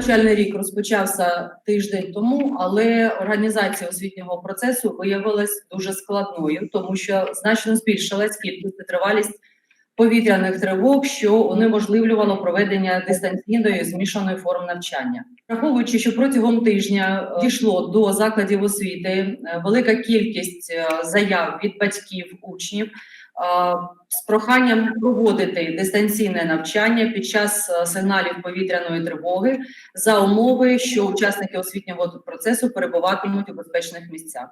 навчальний рік розпочався тиждень тому, але організація освітнього процесу виявилась дуже складною, тому що значно збільшилась кількість і тривалість повітряних тривог, що унеможливлювало проведення дистанційної змішаної форм навчання. Враховуючи, що протягом тижня е, дійшло до закладів освіти е, велика кількість е, заяв від батьків учнів з проханням проводити дистанційне навчання під час е, сигналів повітряної тривоги за умови, що учасники освітнього процесу перебуватимуть у безпечних місцях.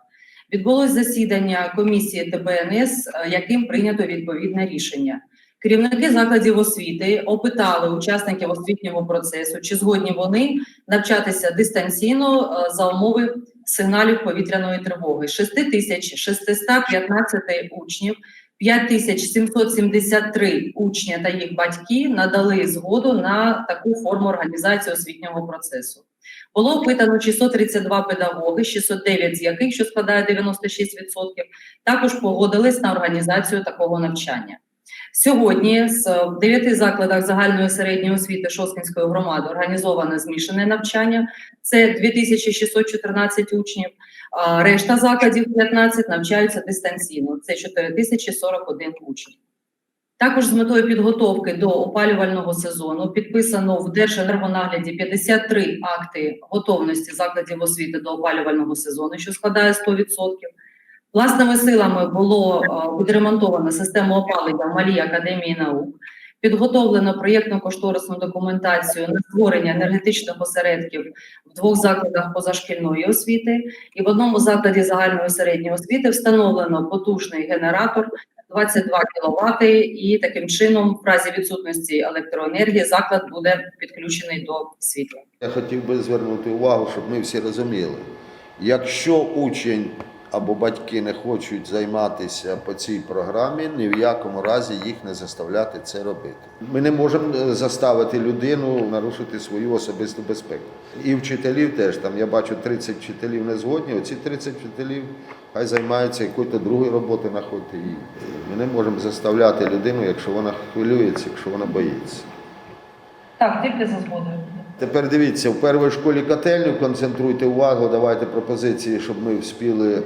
Відбулось засідання комісії ТБНС, е, яким прийнято відповідне рішення. Керівники закладів освіти опитали учасників освітнього процесу, чи згодні вони навчатися дистанційно е, за умови сигналів повітряної тривоги. 6615 учнів, 5773 учня та їх батьки надали згоду на таку форму організації освітнього процесу. Було опитано 632 педагоги, 609 з яких, що складає 96%, також погодились на організацію такого навчання. Сьогодні е, в дев'яти закладах загальної середньої освіти Шоскінської громади організоване змішане навчання. Це 2614 учнів. Решта закладів 15 навчаються дистанційно. Це 4041 учень. Також з метою підготовки до опалювального сезону підписано в Держенергонагляді 53 акти готовності закладів освіти до опалювального сезону, що складає 100%. Власними силами було е, відремонтовано систему опалення в Малій академії наук, підготовлено проєктно-кошторисну документацію на створення енергетичних осередків в двох закладах позашкільної освіти, і в одному закладі загальної середньої освіти встановлено потужний генератор 22 кВт, і таким чином, в разі відсутності електроенергії, заклад буде підключений до світла. Я хотів би звернути увагу, щоб ми всі розуміли, якщо учень або батьки не хочуть займатися по цій програмі, ні в якому разі їх не заставляти це робити. Ми не можемо е, заставити людину нарушити свою особисту безпеку. І вчителів теж там я бачу 30 вчителів не згодні. Оці 30 вчителів хай займаються якоюсь другою роботою, знаходьте її. Ми не можемо заставляти людину, якщо вона хвилюється, якщо вона боїться. Так, тільки за згодою. Тепер дивіться, в першій школі котельню концентруйте увагу, давайте пропозиції, щоб ми вспіли е,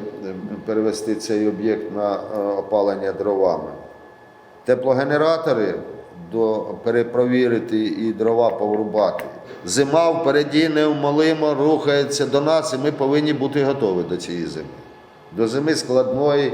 перевести цей об'єкт на е, опалення дровами. Теплогенератори до перепровірити і дрова поврубати. Зима впереді неумолимо рухається до нас, і ми повинні бути готові до цієї зими. До зими складної,